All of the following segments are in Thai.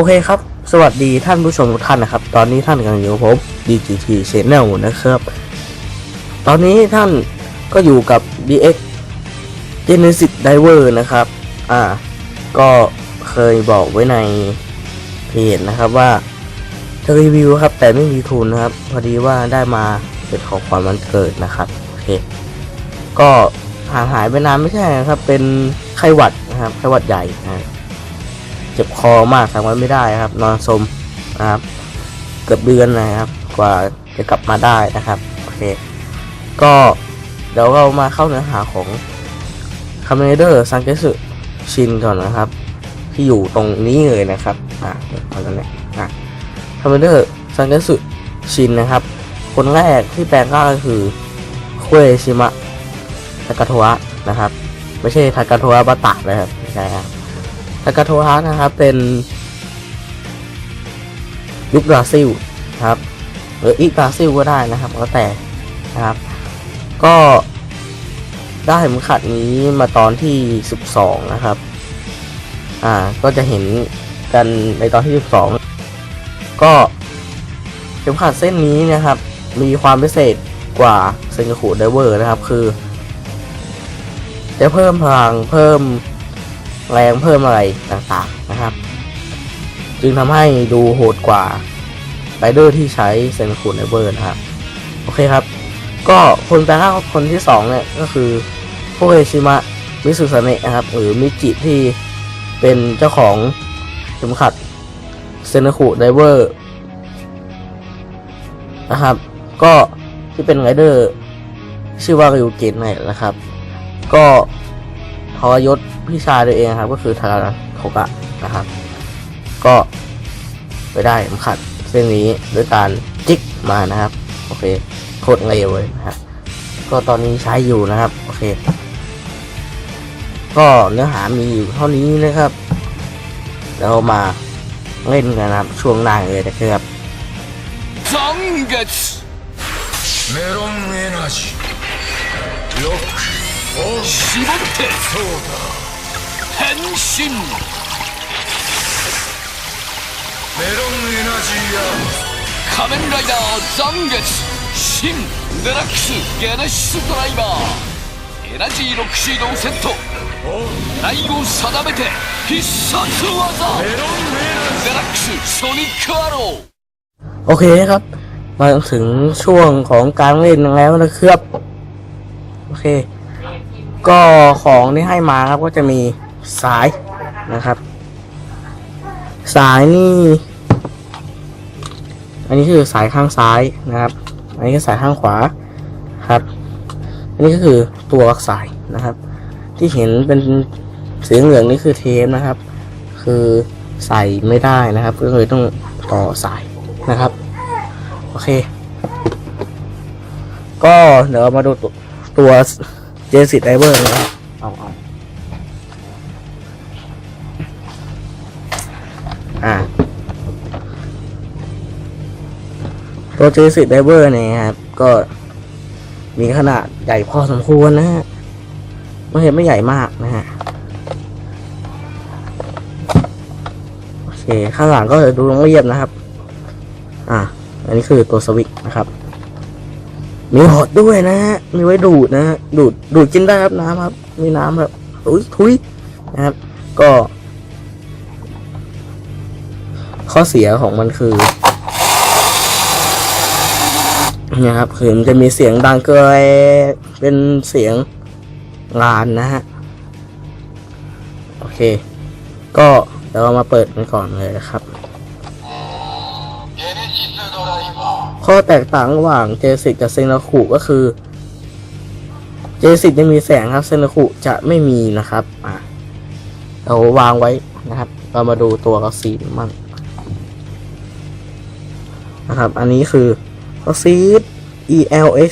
โอเคครับ สวัสดีท่านผู้ชมทุกท่านนะครับ ตอนนี้ท่านกำลังอยู่กับผม DGT Channel นะครับ ตอนนี้ท่านก็อยู่กับ DX Genesis Diver นะครับ อ่า ก็เคยบอกไว้ในเพจนะครับว่าจะรีวิวครับ แต่ไม่มีทุนนะครับ พอดีว่าได้มาเป็นของขวัญวันเกิดนะครับ โอเค ก็ห่างหายไปนานไม่ใช่นะครับ เป็นไข้หวัดนะครับ ไข้หวัดใหญ่นะครับ เจ็บคอมากทำงานไม่ได้ครับ นอนสมนะครับ เกือบเดือนนะครับ กว่าจะกลับมาได้นะครับโอเค ก็เดี๋ยวเรามาเข้าเนื้อหาของคาเมเดอร์ซังเกสึชินก่อนนะครับ ที่อยู่ตรงนี้เลยนะครับอะเอาตรงนี้อะคาเมเดอร์ซังเกสึชินนะครับ คนแรกที่แปลงร่างก็คือคุเอชิมะทากาโทะนะครับ ไม่ใช่ทากาโทะบาตะนะครับไม่ใช่ครับ ทากาโทฮะนะครับเป็นยุคบราซิลครับหรืออีกบราซิลก็ได้นะครับแล้วแต่นะครับ ก็ได้เข็มขัดนี้มาตอนที่ 12 นะครับ อ่าก็จะเห็นกันในตอนที่ 12 ก็เข็มขัดเส้นนี้นะครับ มีความพิเศษกว่าเซนคูไดเวอร์นะครับคือ จะเพิ่มพลังเพิ่ม แรงเพิ่มอะไรต่างๆนะครับ จึงทำให้ดูโหดกว่าไรเดอร์ที่ใช้เซนคูนไนเบอร์นะครับ โอเคครับ ก็คนแปลงร่างคนที่สองเนี่ยก็คือพวกเอชิมะมิสุสเนะนะครับหรือมิจิที่เป็นเจ้าของเข็มขัดเซนคูไดเวอร์นะครับ ก็ที่เป็นไรเดอร์ชื่อว่าริวเกตเนี่ยนะครับ ก็ทรยศ พี่ชายตัวเองครับ ก็คือทาราโทกะนะครับ ก็ไปได้เข็มขัดเส้นนี้ด้วยการจิกมานะครับ โอเคโคตรเร็วเลยนะครับ ก็ตอนนี้ใช้อยู่นะครับ โอเค ก็เนื้อหามีอยู่เท่านี้นะครับเรามาเล่นกันนะครับ ช่วงหน้าเลยนะครับ 残月メロンエナジーロックオン絞ってそうだ 変身メロンエナジーア仮面ライダー残月新デラックスゲネシスドライバーエナジーロックシードをセットーオン狙いを定めて必殺技メロンエナデラックスソニックアロー โอเคครับ มาถึงช่วงของการเล่นแล้วนะครับ โอเค ก็ของที่ให้มาครับก็จะมี สายนะครับ สายนี่ อันนี้คือสายข้างซ้ายนะครับ อันนี้คือสายข้างขวาครับ อันนี้ก็คือตัวสายนะครับ ที่เห็นเป็นสีเหลืองนี่คือเทปนะครับ คือใส่ไม่ได้นะครับ ก็เลยต้องต่อสายนะครับ โอเค ก็เดี๋ยวมาดูตัวตัวเจสิตไดเวอร์นะครับ ตัวเจสิตไดเวอร์เนี่ยครับ ก็มีขนาดใหญ่พอสมควรนะฮะไม่เห็นไม่ใหญ่มากนะฮะโอเคข้างหลังก็จะดูเรียบนะครับ อ่าอันนี้คือตัวสวิตนะครับ มีหอดด้วยนะฮะมีไว้ดูดนะฮะดูดดูดกินได้ครับน้ำครับ มีน้ำครับอุ้ยทุยนะครับ ก็ ข้อเสียของมันคือ นะครับคือมันจะมีเสียงดังเกยเป็นเสียงลานนะฮะ โอเค ก็เดี๋ยวเรามาเปิดกันก่อนเลยนะครับ ข้อแตกต่างระหว่างเจสิกกับเซนคุก็คือ เจสิกจะมีแสงครับ เซนคุจะไม่มีนะครับ อะเราวางไว้นะครับ เรามาดูตัวกระสีมั่งนะครับ อันนี้คือ กระซีด ELX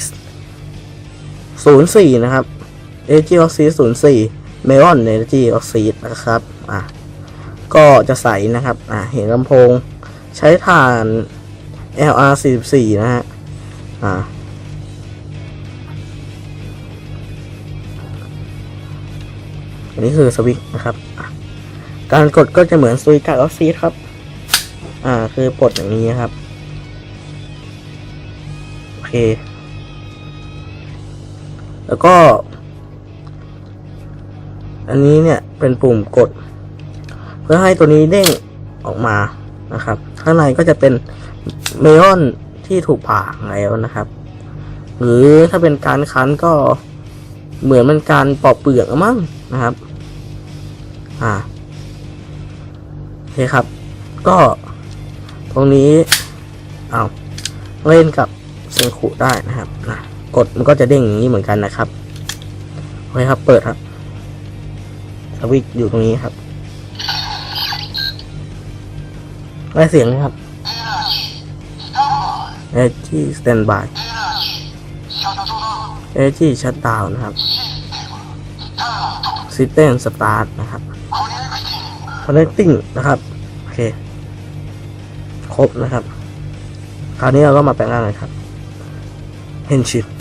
04 นะครับ Energy Oxide 04 Melon Energy Oxide นะครับ อะ ก็จะใสนะครับ อะ เห็นลำโพง ใช้ถ่าน LR 44นะฮะ อ่าอันนี้คือสวิตนะครับ การกดก็จะเหมือนสวิตช์การออฟซีดครับ อ่า คือปลดอย่างนี้ครับ เค แล้วก็ อันนี้เนี่ยเป็นปุ่มกด เพื่อให้ตัวนี้เด้งออกมานะครับ ข้างในก็จะเป็นเมลอนที่ถูกผ่าแล้วนะครับ หรือถ้าเป็นการคั้นก็เหมือนเป็นการปอกเปลือกอะมั้งนะครับ อ่าโอเคครับ ก็ตรงนี้เอาเล่นกับ เซนคุได้นะครับนะกดมันก็จะเด้งอย่างนี้เหมือนกันนะครับโอเคครับเปิดครับสวิตช์อยู่ตรงนี้ครับได้เสียงไหมครับเอที่สแตนบายเอที่ชัดดาวนะครับซิสเต็มสตาร์ทนะครับ connecting นะครับโอเค ครบนะครับ คราวนี้เราก็มาแปลงร่างเลยครับ เฮ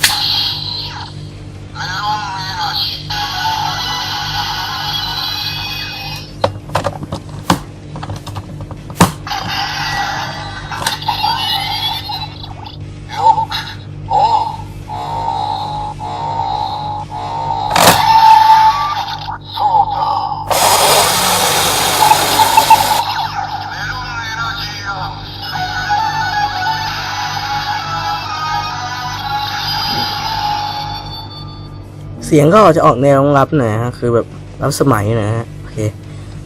เสียงก็จะออกแนวรับหน่อยฮะคือแบบรับสมัยหนะฮะโอเค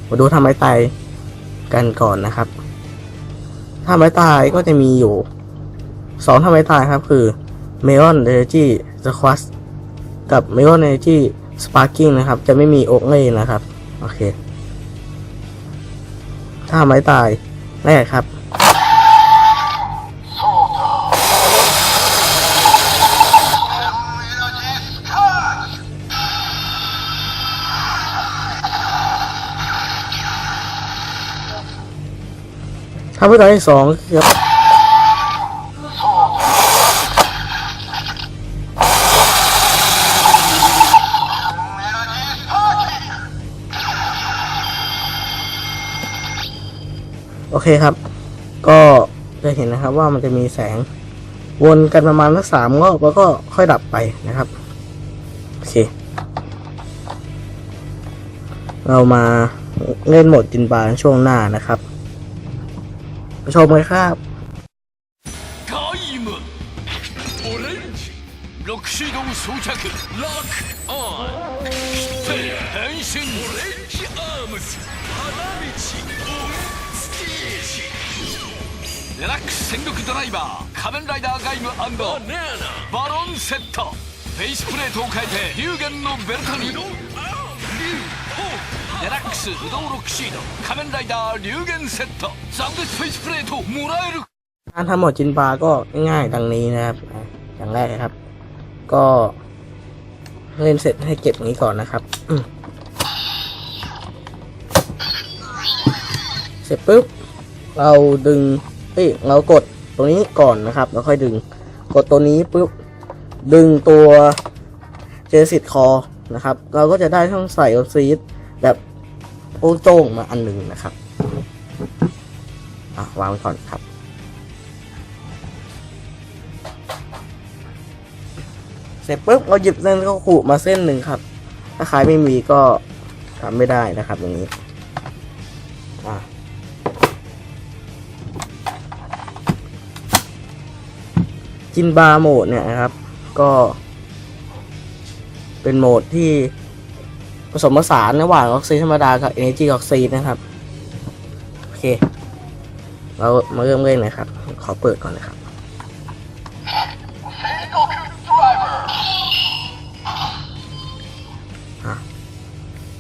มาดูทำไม้ตายกันก่อนนะครับทำไม้ตายก็จะมีอยู่สองทำไม้ตายครับ คือ m e l o n Energy s q u a s กับ m e l o n Energy Sparking นะครับ จะไม่มีโอกเล่นะครับ โอเค ถ้าไม้ตายแรกครับ ถ้าไม้ตายที่สองครับโอเคครับ ก็จะเห็นนะครับว่ามันจะมีแสงวนกันประมาณสักสามรอบแล้วก็ค่อยดับไปนะครับ โอเค เรามาเล่นโหมดจินบาลช่วงหน้านะครับ ชมเลยครับ タイムオレンジロックシードを装着ロックオンそして変身オレンジアームズ花道オンステージデラックス戦国ドライバー仮面ライダーガイムバロンセットフェイスプレートを変えて龍玄のベルトに デラックス不動ロックシード仮面ライダー龍玄セット残月フェイスプレートもらえる การทำโหมดจินบาร์ก็ง่ายๆดังนี้นะครับอ่ะอย่างแรกนะครับ ก็เล่นเสร็จให้เก็บอย่างนี้ก่อนนะครับอืมเสร็จปุ๊บ เราดึงเอ้ยเรากดตรงนี้ก่อนนะครับ แล้วค่อยดึง กดตัวนี้ปุ๊บ ดึงตัวเจสิตคอนะครับ เราก็จะได้ช่องใส่ออซีดแบบ โอ้โจ้งมาอันหนึ่งนะครับอะวางไว้ก่อนครับ เสร็จปุ๊บเราหยิบเส้นก็ขูมาเส้นหนึ่งครับ ถ้าใครไม่มีก็ทำไม่ได้นะครับอย่างนี้อะจินบาร์โหมดเนี่ยนะครับ ก็เป็นโหมดที่ ผสมผสานระหว่างออกซิธรรมดากับ Energy ออกซินะครับ โอเค เรามาเริ่มเล่นเลยครับ ขอเปิดก่อนนะครับ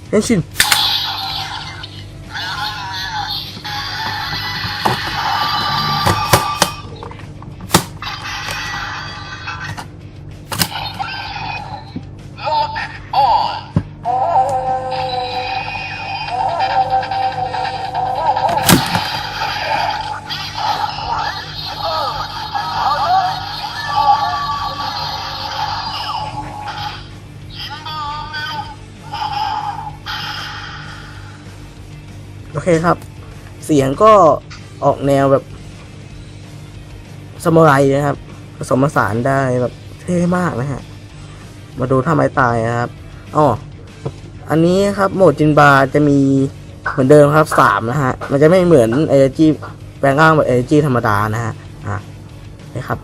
เฮนชิน คครับ เสียงก็ออกแนวแบบสมุไรนะครับ ผสมผสานได้แบบเท่มากนะฮะ มาดูท่าไม้ตายนะครับอ๋ออันนี้ครับโหมดจินบาจะมีเหมือนเดิมครับสามนะฮะ มันจะไม่เหมือนเอเนจีแปลงร่างแบบเอเนจีธรรมดานะฮะ อะนี่ครับ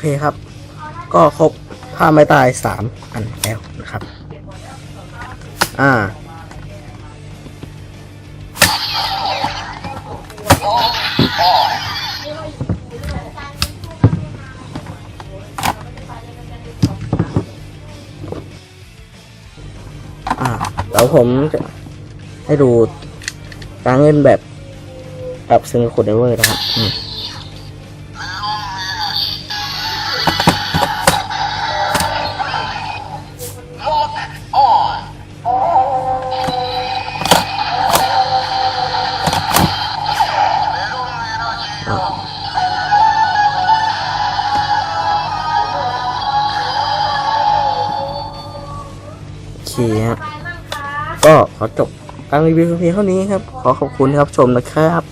เคครับ ก็ครบผ้าไม้ตายสามอันแล้วนะครับ อ่าเดี๋ยวผมจะให้ดูการเล่นแบบแบบซิงเกิลเดเวอร์นะครับ ครับ โอเคครับก็ขอจบการรีวิวเพียงเท่านี้ครับ ขอขอบคุณครับชมนะครับ